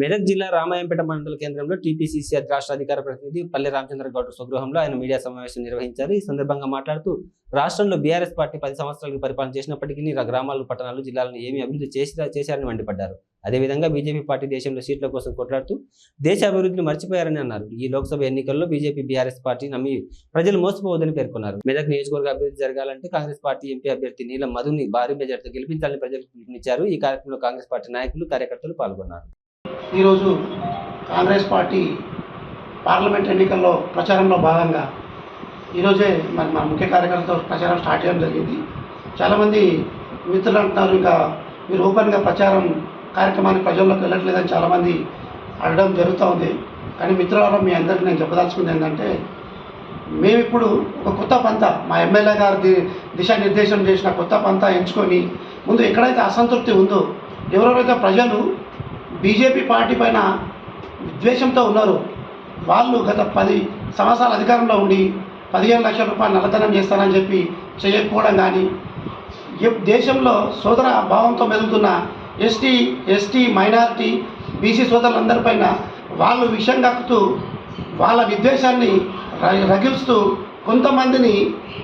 మెదక్ జిల్లా రామాయంపేట మండల కేంద్రంలో టీపీసీసీ రాష్ట్ర అధికార ప్రతినిధి పల్లె రామచంద్ర గౌడ్ స్వగృహంలో ఆయన మీడియా సమావేశం నిర్వహించారు. ఈ సందర్భంగా మాట్లాడుతూ రాష్ట్రంలో బీఆర్ఎస్ పార్టీ పది సంవత్సరాలకు పరిపాలన చేసినప్పటికీ గ్రామాలు పట్టణాలు జిల్లాలను ఏమీ అభివృద్ధి చేసి చేశారని మండిపడ్డారు. అదేవిధంగా బీజేపీ పార్టీ దేశంలో సీట్ల కోసం కొట్లాడుతూ దేశ అభివృద్ధిని మర్చిపోయారని అన్నారు. ఈ లోక్సభ ఎన్నికల్లో బీజేపీ బీఆర్ఎస్ పార్టీ నమ్మి ప్రజలు మోసపోవద్దని పేర్కొన్నారు. మెదక్ నియోజకవర్గ అభివృద్ధి జరగాలంటే కాంగ్రెస్ పార్టీ ఎంపీ అభ్యర్థి నీలం మధుని భారీ మెజార్టీతో గెలిపించాలని ప్రజలకు పిలుపునిచ్చారు. ఈ కార్యక్రమంలో కాంగ్రెస్ పార్టీ నాయకులు కార్యకర్తలు పాల్గొన్నారు. ఈరోజు కాంగ్రెస్ పార్టీ పార్లమెంట్ ఎన్నికల్లో ప్రచారంలో భాగంగా ఈరోజే మరి మన ముఖ్య కార్యకర్తలతో ప్రచారం స్టార్ట్ చేయడం జరిగింది. చాలామంది మిత్రులు అంటున్నారు ఇంకా మీరు ఓపెన్గా ప్రచారం కార్యక్రమానికి ప్రజల్లోకి వెళ్ళట్లేదని చాలామంది అడగడం జరుగుతూ ఉంది. కానీ మిత్రులారా మీ అందరికీ నేను చెప్పదలుచుకుంది ఏంటంటే మేము ఇప్పుడు ఒక కొత్త పంత మా ఎమ్మెల్యే గారు ది దిశానిర్దేశం చేసిన కొత్త పంత ఎంచుకొని ముందు ఎక్కడైతే అసంతృప్తి ఉందో ఎవరెవరైతే ప్రజలు బీజేపీ పార్టీ పైన ద్వేషంతో ఉన్నారు. వాళ్ళు గత పది సంవత్సరాల అధికారంలో ఉండి పదిహేను లక్షల రూపాయలు నల్లధనం చేస్తానని చెప్పి చేయకపోవడం కానీ దేశంలో సోదర భావంతో మెదులుతున్న ఎస్టీ ఎస్టీ మైనారిటీ బీసీ సోదరులందరిపైన వాళ్ళు విషయం కక్కుతూ వాళ్ళ విద్వేషాన్ని ర- రగిల్స్తూ కొంతమందిని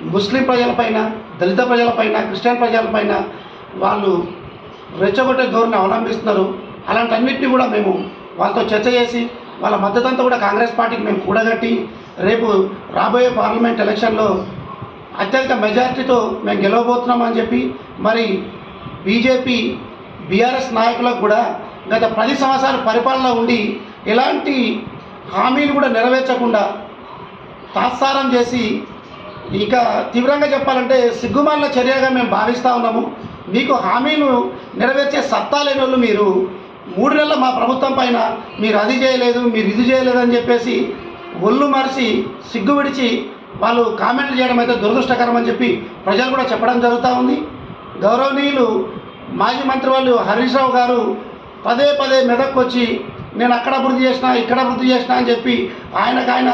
ముస్లిం ప్రజలపైన దళిత ప్రజలపైన క్రిస్టియన్ ప్రజలపైన వాళ్ళు రెచ్చగొట్టే ధోరణి అవలంబిస్తున్నారు. అలాంటన్నిటిని కూడా మేము వాళ్ళతో చర్చ చేసి వాళ్ళ మద్దతంతా కూడా కాంగ్రెస్ పార్టీకి మేము కూడగట్టి రేపు రాబోయే పార్లమెంట్ ఎలక్షన్లో అత్యధిక మెజారిటీతో మేము గెలవబోతున్నామని చెప్పి మరి బీజేపీ బీఆర్ఎస్ నాయకులకు కూడా గత పది సంవత్సరాలు పరిపాలన ఉండి ఎలాంటి హామీలు కూడా నెరవేర్చకుండా తాత్సారం చేసి ఇక తీవ్రంగా చెప్పాలంటే సిగ్గుమాల చర్యగా మేము భావిస్తూ ఉన్నాము. మీకు హామీలు నెరవేర్చే సత్తా లేని వాళ్ళు మీరు మూడు నెలల మా ప్రభుత్వం పైన మీరు అది చేయలేదు మీరు ఇది చేయలేదు అని చెప్పేసి ఒళ్ళు మరిచి సిగ్గు విడిచి వాళ్ళు కామెంట్లు చేయడం అయితే దురదృష్టకరం అని చెప్పి ప్రజలు కూడా చెప్పడం జరుగుతూ ఉంది. గౌరవనీయులు మాజీ మంత్రి వాళ్ళు హరీష్ రావు గారు పదే పదే మెదక్కు వచ్చి నేను అక్కడ అభివృద్ధి చేసిన ఇక్కడ అభివృద్ధి చేసిన అని చెప్పి ఆయనకు ఆయన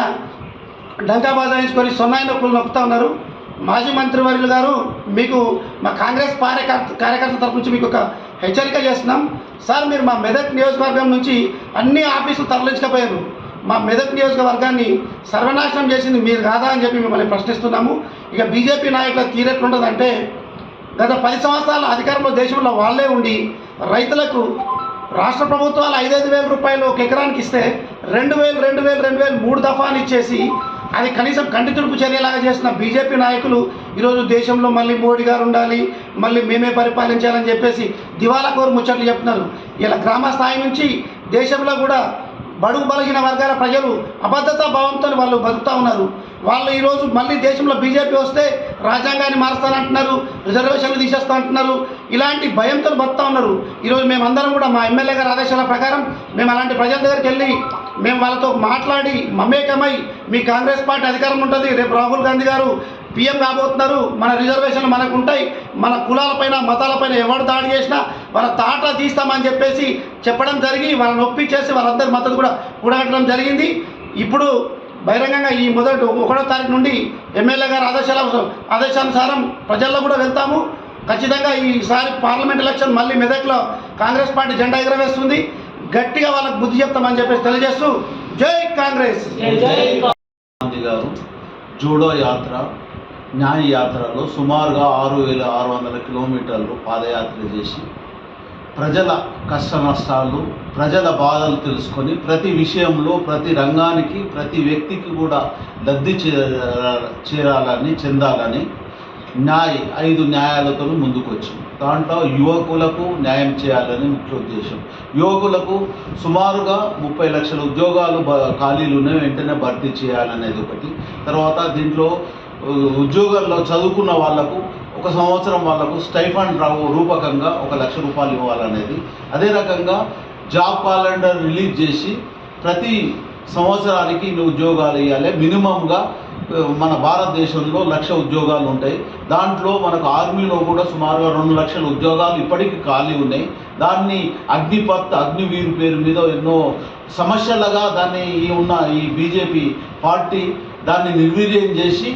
డంకా బజాయించుకొని సొన్నాయి నొప్పులు నొప్పుతూ ఉన్నారు. మాజీ మంత్రివర్యులు గారు మీకు మా కాంగ్రెస్ కార్యకర్త కార్యకర్తల తరపు నుంచి మీకు ఒక హెచ్చరిక చేస్తున్నాం. సార్ మీరు మా మెదక్ నియోజకవర్గం నుంచి అన్ని ఆఫీసులు తరలించకపోయారు. మా మెదక్ నియోజకవర్గాన్ని సర్వనాశనం చేసింది మీరు కాదా అని చెప్పి మిమ్మల్ని ప్రశ్నిస్తున్నాము. ఇక బీజేపీ నాయకుల తీరెట్లుంటుందంటే గత పది సంవత్సరాల అధికారంలో దేశంలో వాళ్ళే ఉండి రైతులకు రాష్ట్ర ప్రభుత్వాలు ఐదైదు వేల రూపాయలు ఒక ఎకరానికి ఇస్తే రెండు వేలు రెండు వేలు రెండు వేలు మూడు దఫాలు ఇచ్చేసి అది కనీసం కంటి తుడుపు చర్యలాగా చేసిన బీజేపీ నాయకులు ఈరోజు దేశంలో మళ్ళీ మోడీ గారు ఉండాలి మళ్ళీ మేమే పరిపాలించాలని చెప్పేసి దివాలా కోరు ముచ్చట్లు చెప్తున్నారు. ఇలా గ్రామ స్థాయి నుంచి దేశంలో కూడా బడుగు బలిగిన వర్గాల ప్రజలు అబద్ధతా భావంతో వాళ్ళు బతుకుతూ ఉన్నారు. వాళ్ళు ఈరోజు మళ్ళీ దేశంలో బీజేపీ వస్తే రాజ్యాంగాన్ని మారుస్తానంటున్నారు రిజర్వేషన్లు తీసేస్తా అంటున్నారు ఇలాంటి భయంతో బతుకుతా ఉన్నారు. ఈరోజు మేమందరం కూడా మా ఎమ్మెల్యే గారి ఆదేశాల ప్రకారం మేము అలాంటి ప్రజల దగ్గరికి వెళ్ళి మేము వాళ్ళతో మాట్లాడి మమేకమై మీ కాంగ్రెస్ పార్టీ అధికారం ఉంటుంది. రేపు రాహుల్ గాంధీ గారు పిఎం కాబోతున్నారు. మన రిజర్వేషన్లు మనకు ఉంటాయి. మన కులాలపైన మతాలపైన ఎవరు దాడి చేసినా వాళ్ళ తాట తీస్తామని చెప్పేసి చెప్పడం జరిగి వాళ్ళని ఒప్పించేసి వాళ్ళందరి మద్దతు కూడా కూడగట్టడం జరిగింది. ఇప్పుడు బహిరంగంగా ఈ మొదటి ఒకటో తారీఖు నుండి ఎమ్మెల్యే గారి ఆదేశాల ఆదేశానుసారం ప్రజల్లో కూడా వెళ్తాము. ఖచ్చితంగా ఈసారి పార్లమెంట్ ఎలక్షన్ మళ్ళీ మెదక్లో కాంగ్రెస్ పార్టీ జెండా ఎగరవేస్తుంది. గట్టిగా వాళ్ళకు బుద్ధి చెప్తామని చెప్పేసి తెలియజేస్తూ జై కాంగ్రెస్. గాంధీ గారు జూడో యాత్ర న్యాయ యాత్రలో సుమారుగా ఆరు వేల ఆరు వందల కిలోమీటర్లు పాదయాత్ర చేసి ప్రజల కష్ట నష్టాలు ప్రజల బాధలు తెలుసుకొని ప్రతి విషయంలో ప్రతి రంగానికి ప్రతి వ్యక్తికి కూడా లబ్ధి చేర చేరాలని చెందాలని న్యాయ ఐదు న్యాయాలతో ముందుకొచ్చింది దాంట్లో యువకులకు న్యాయం చేయాలని ముఖ్య ఉద్దేశం. యువకులకు సుమారుగా ముప్పై లక్షల ఉద్యోగాలు బ- ఖాళీలు ఉన్నాయి వెంటనే భర్తీ చేయాలనేది ఒకటి. తర్వాత దీంట్లో ఉద్యోగాల్లో చదువుకున్న వాళ్ళకు ఒక సంవత్సరం వాళ్ళకు స్టైఫండ్ రావు రూపకంగా ఒక లక్ష రూపాయలు ఇవ్వాలనేది. అదే రకంగా జాబ్ క్యాలెండర్ రిలీజ్ చేసి ప్రతి సంవత్సరానికి ఇన్ని ఉద్యోగాలు ఇవ్వాలి మినిమంగా మన భారతదేశంలో లక్ష ఉద్యోగాలు ఉంటాయి. దాంట్లో మనకు ఆర్మీలో కూడా సుమారుగా రెండు లక్షల ఉద్యోగాలు ఇప్పటికీ ఖాళీ ఉన్నాయి. దాన్ని అగ్నిపత్ అగ్నివీరు పేరు మీద ఎన్నో సమస్యలుగా దాన్ని ఈ ఉన్న ఈ బీజేపీ పార్టీ దాన్ని నిర్వీర్యం చేసి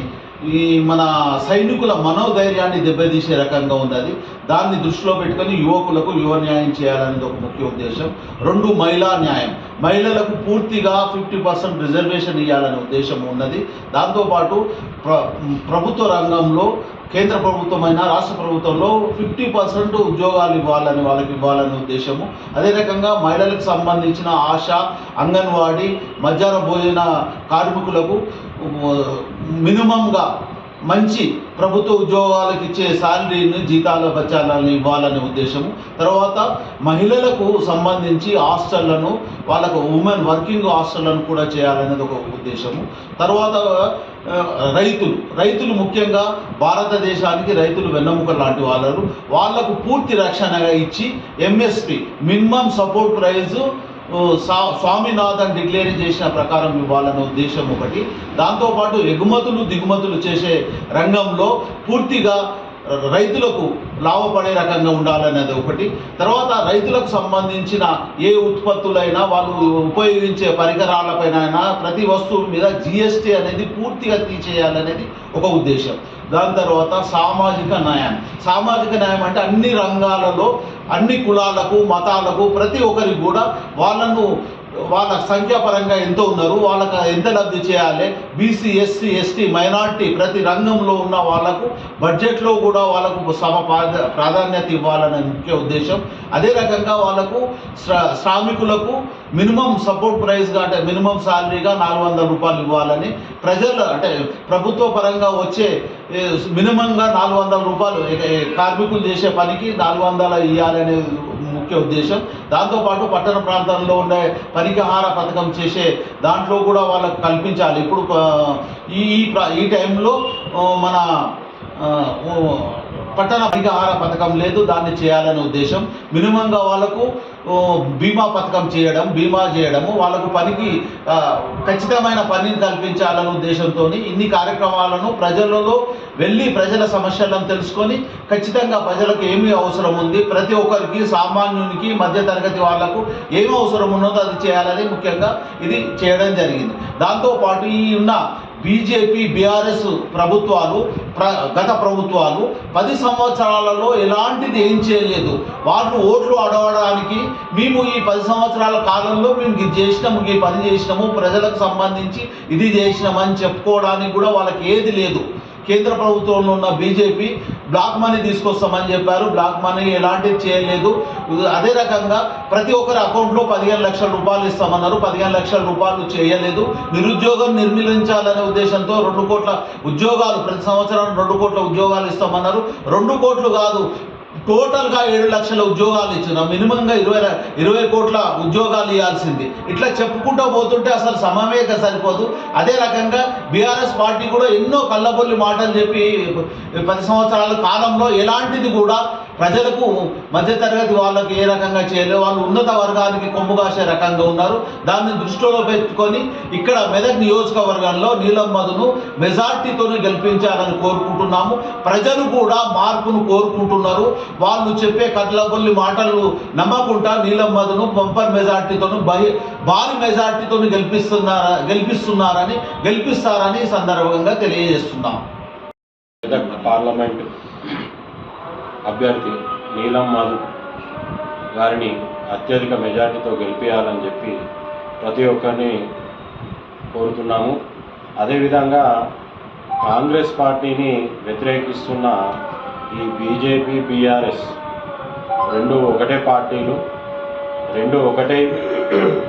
ఈ మన సైనికుల మనోధైర్యాన్ని దెబ్బతీసే రకంగా ఉంది అది. దాన్ని దృష్టిలో పెట్టుకొని యువకులకు యువ న్యాయం చేయాలనేది ఒక ముఖ్య ఉద్దేశం. రెండు మహిళా న్యాయం. మహిళలకు పూర్తిగా ఫిఫ్టీ పర్సెంట్ రిజర్వేషన్ ఇవ్వాలనే ఉద్దేశం ఉన్నది. దాంతోపాటు ప్ర ప్రభుత్వ రంగంలో కేంద్ర ప్రభుత్వమైన రాష్ట్ర ప్రభుత్వంలో ఫిఫ్టీ పర్సెంట్ ఉద్యోగాలు ఇవ్వాలని వాళ్ళకి ఇవ్వాలనే ఉద్దేశము. అదే రకంగా మహిళలకు సంబంధించిన ఆశ అంగన్వాడీ మధ్యాహ్న భోజన కార్మికులకు మినిమంగా మంచి ప్రభుత్వ ఉద్యోగాలకు ఇచ్చే శాలరీని జీతాల బచాలను ఇవ్వాలనే ఉద్దేశము. తర్వాత మహిళలకు సంబంధించి హాస్టళ్ళను వాళ్ళకు ఉమెన్ వర్కింగ్ హాస్టళ్ళను కూడా చేయాలనేది ఒక ఉద్దేశము. తర్వాత రైతులు. రైతులు ముఖ్యంగా భారతదేశానికి రైతులు వెన్నెముక లాంటి వాళ్ళు వాళ్ళకు పూర్తి రక్షణగా ఇచ్చి MSP minimum support price Swaminathan declare చేసిన ప్రకారం ఇవ్వాలనే ఉద్దేశం ఒకటి. దాంతోపాటు ఎగుమతులు దిగుమతులు చేసే రంగంలో పూర్తిగా రైతులకు లాభపడే రకంగా ఉండాలనేది ఒకటి. తర్వాత రైతులకు సంబంధించిన ఏ ఉత్పత్తులైనా వాళ్ళు ఉపయోగించే పరికరాలపైన ప్రతి వస్తువు మీద జిఎస్టీ అనేది పూర్తిగా తీసేయాలనేది ఒక ఉద్దేశం. దాని తర్వాత సామాజిక న్యాయం. సామాజిక న్యాయం అంటే అన్ని రంగాలలో అన్ని కులాలకు మతాలకు ప్రతి ఒక్కరికి కూడా వాళ్ళను వాళ్ళ సంఖ్యాపరంగా ఎంత ఉన్నారు. వాళ్ళకి ఎంత లబ్ధి చేయాలి? బీసీ ఎస్సీ ఎస్టీ మైనార్టీ ప్రతి రంగంలో ఉన్న వాళ్ళకు బడ్జెట్లో కూడా వాళ్ళకు సమ ప్రాధాన్యత ఇవ్వాలనే ముఖ్య ఉద్దేశం. అదే రకంగా వాళ్ళకు శ్రా శ్రామికులకు మినిమం సపోర్ట్ ప్రైస్గా అంటే మినిమం శాలరీగా నాలుగు వందల రూపాయలు ఇవ్వాలని ప్రజలు అంటే ప్రభుత్వ పరంగా వచ్చే మినిమంగా నాలుగు వందల రూపాయలు కార్మికులు చేసే పనికి నాలుగు వందల ఇవ్వాలనే ముఖ్య ఉద్దేశం. దాంతోపాటు పట్టణ ప్రాంతంలో ఉండే పరికహార పథకం చేసే దాంట్లో కూడా వాళ్ళకు కల్పించాలి. ఇప్పుడు ఈ ఈ ఈ టైంలో మన పట్టణ పరిహార పథకం లేదు దాన్ని చేయాలనే ఉద్దేశం. మినిమంగా వాళ్ళకు బీమా పథకం చేయడం బీమా చేయడము వాళ్ళకు పనికి ఖచ్చితమైన పనిని కల్పించాలనే ఉద్దేశంతో ఇన్ని కార్యక్రమాలను ప్రజలలో వెళ్ళి ప్రజల సమస్యలను తెలుసుకొని ఖచ్చితంగా ప్రజలకు ఏమి అవసరం ఉంది. ప్రతి ఒక్కరికి సామాన్యునికి మధ్యతరగతి వాళ్ళకు ఏమి అవసరం ఉన్నదో అది చేయాలని ముఖ్యంగా ఇది చేయడం జరిగింది. దాంతోపాటు ఈ ఉన్న బీజేపీ బీఆర్ఎస్ ప్రభుత్వాలు ప్ర గత ప్రభుత్వాలు పది సంవత్సరాలలో ఎలాంటిది ఏం చేయలేదు. వాళ్ళు ఓట్లు అడగడానికి మేము ఈ పది సంవత్సరాల కాలంలో మేము ఇది చేసినాము ఈ పని చేసినాము ప్రజలకు సంబంధించి ఇది చేసినామని చెప్పుకోవడానికి కూడా వాళ్ళకి ఏది లేదు. కేంద్ర ప్రభుత్వంలో ఉన్న బీజేపీ బ్లాక్ మనీ తీసుకొస్తామని చెప్పారు. బ్లాక్ మనీ ఎలాంటిది చేయలేదు. అదే రకంగా ప్రతి ఒక్కరి అకౌంట్లో పదిహేను లక్షల రూపాయలు ఇస్తామన్నారు. పదిహేను లక్షల రూపాయలు చేయలేదు. నిరుద్యోగం నిర్మూలించాలనే ఉద్దేశంతో రెండు కోట్ల ఉద్యోగాలు ప్రతి సంవత్సరం రెండు కోట్ల ఉద్యోగాలు ఇస్తామన్నారు. రెండు కోట్లు కాదు టోటల్గా ఏడు లక్షల ఉద్యోగాలు ఇచ్చిన మినిమంగా ఇరవై ఇరవై కోట్ల ఉద్యోగాలు ఇవ్వాల్సింది. ఇట్లా చెప్పుకుంటూ పోతుంటే అసలు సమమేక సరిపోదు. అదే రకంగా బీఆర్ఎస్ పార్టీ కూడా ఎన్నో కళ్ళబొల్లి మాటలు చెప్పి పది సంవత్సరాల కాలంలో ఎలాంటిది కూడా ప్రజలకు మధ్యతరగతి వాళ్ళకి ఏ రకంగా చేయలేదు. వాళ్ళు ఉన్నత వర్గానికి కొమ్ము కాసే రకంగా ఉన్నారు. దాన్ని దృష్టిలో పెట్టుకొని ఇక్కడ మెదక్ నియోజకవర్గంలో నీలం మధును మెజార్టీతో గెలిపించాలని కోరుకుంటున్నాము. ప్రజలు కూడా మార్పును కోరుకుంటున్నారు. వాళ్ళు చెప్పే కట్లబొల్లి మాటలు నమ్మకుండా నీలమ్మదును పంపర్ బంపర్ మెజార్టీతోను బహి భారీ మెజార్టీతోను గెలిపిస్తున్నారా గెలిపిస్తున్నారని గెలిపిస్తారని సందర్భంగా తెలియజేస్తున్నాం. పార్లమెంట్ అభ్యర్థి నీలం మధు గారిని అత్యధిక మెజార్టీతో గెలిపించాలని చెప్పి ప్రతి ఒక్కరిని కోరుతున్నాము. అదేవిధంగా కాంగ్రెస్ పార్టీని వ్యతిరేకిస్తున్న ఈ బీజేపీ బీఆర్ఎస్ రెండు ఒకటే పార్టీలు రెండు ఒకటే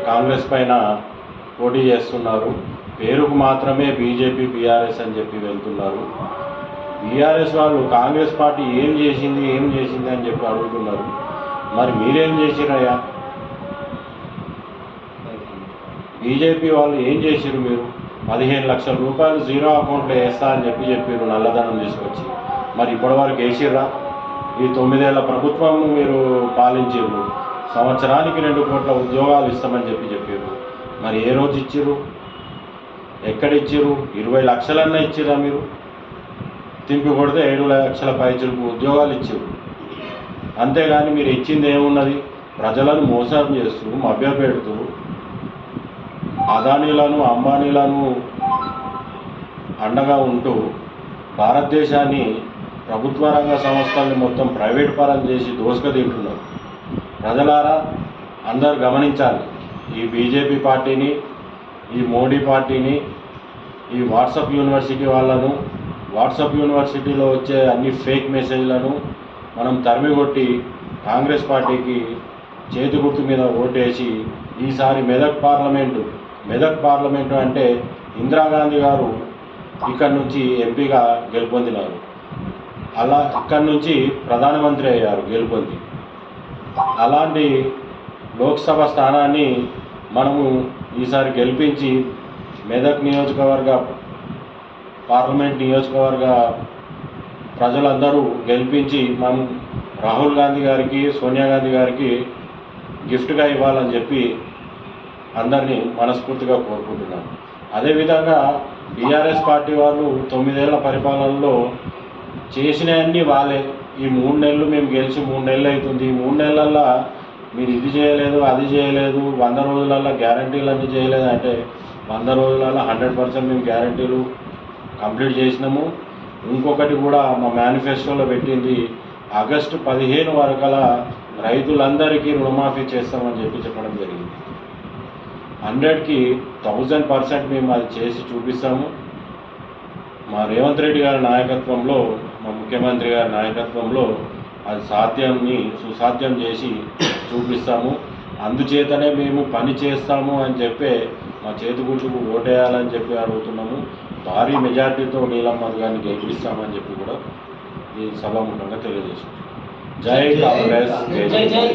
కాంగ్రెస్ పైన పోటీ చేస్తున్నారు. పేరుకు మాత్రమే బీజేపీ బీఆర్ఎస్ అని చెప్పి వెళ్తున్నారు. బీఆర్ఎస్ వాళ్ళు కాంగ్రెస్ పార్టీ ఏం చేసింది ఏం చేసింది అని చెప్పి అడుగుతున్నారు. మరి మీరేం చేసిరయ్యా? బీజేపీ వాళ్ళు ఏం చేసిరు మీరు? పదిహేను లక్షల రూపాయలు జీరో అకౌంట్లో వేస్తా అని చెప్పి చెప్పారు నల్లధనం తీసుకొచ్చి. మరి ఇప్పటివరకు వేసిర్రా? ఈ తొమ్మిదేళ్ళ ప్రభుత్వం మీరు పాలించారు సంవత్సరానికి రెండు కోట్ల ఉద్యోగాలు ఇస్తామని చెప్పి చెప్పారు మరి ఏ రోజు ఇచ్చిర్రు? ఎక్కడ ఇచ్చిర్రు? ఇరవై లక్షలన్నా ఇచ్చిర్రా మీరు? తింపి కొడితే ఏడు లక్షల పైచులకు ఉద్యోగాలు ఇచ్చారు అంతేగాని మీరు ఇచ్చింది ఏమున్నది? ప్రజలను మోసం చేస్తూ మభ్యపెడుతూ అదానీలను అంబానీలను అండగా ఉంటూ భారతదేశాన్ని ప్రభుత్వ రంగ సంస్థల్ని మొత్తం ప్రైవేట్ పరం చేసి దోసుక తింటున్నారు ప్రజలారా అందరు గమనించాలి. ఈ బీజేపీ పార్టీని ఈ మోడీ పార్టీని ఈ వాట్సాప్ యూనివర్సిటీ వాళ్ళను వాట్సాప్ యూనివర్సిటీలో వచ్చే అన్ని ఫేక్ మెసేజ్లను మనం తరిమికొట్టి కాంగ్రెస్ పార్టీకి చేతి గుర్తు మీద ఓటేసి ఈసారి మెదక్ పార్లమెంటు మెదక్ పార్లమెంటు అంటే ఇందిరాగాంధీ గారు ఇక్కడ నుంచి ఎంపీగా గెలుపొందినారు. అలా అక్కడి నుంచి ప్రధానమంత్రి అయ్యారు గెలుపొంది. అలాంటి లోక్సభ స్థానాన్ని మనము ఈసారి గెలిపించి మెదక్ నియోజకవర్గ పార్లమెంట్ నియోజకవర్గ ప్రజలందరూ గెలిపించి మనం రాహుల్ గాంధీ గారికి సోనియా గాంధీ గారికి గిఫ్ట్గా ఇవ్వాలని చెప్పి అందరినీ మనస్ఫూర్తిగా కోరుకుంటున్నాను. అదేవిధంగా బీఆర్ఎస్ పార్టీ వాళ్ళు తొమ్మిదేళ్ళ పరిపాలనలో చేసినవన్నీ వాళ్ళే. ఈ మూడు నెలలు మేము గెలిచి మూడు నెలలు అవుతుంది. ఈ మూడు నెలల్లో మీరు ఇది చేయలేదు అది చేయలేదు వంద రోజులలో గ్యారంటీలు అన్నీ చేయలేదు అంటే వంద రోజులలో హండ్రెడ్ పర్సెంట్ మేము గ్యారంటీలు కంప్లీట్ చేసినాము. ఇంకొకటి కూడా మా మేనిఫెస్టోలో పెట్టింది ఆగస్టు పదిహేను వరకల రైతులందరికీ రుణమాఫీ చేస్తామని చెప్పి చెప్పడం జరిగింది. హండ్రెడ్కి థౌజండ్ పర్సెంట్ మేము అది చేసి చూపిస్తాము. మా రేవంత్ రెడ్డి గారి నాయకత్వంలో మా ముఖ్యమంత్రి గారి నాయకత్వంలో అది సాధ్యాన్ని సుసాధ్యం చేసి చూపిస్తాము. అందుచేతనే మేము పని చేస్తాము అని చెప్పే మా చేతి గుర్తుకు ఓటేయాలని చెప్పి అడుగుతున్నాము. భారీ మెజార్టీతో నీలమ్మ గారిని గెలిపిస్తామని చెప్పి కూడా ఈ సభాముఖంగా తెలియజేస్తున్నాం. జై కాంగ్రెస్ జై జై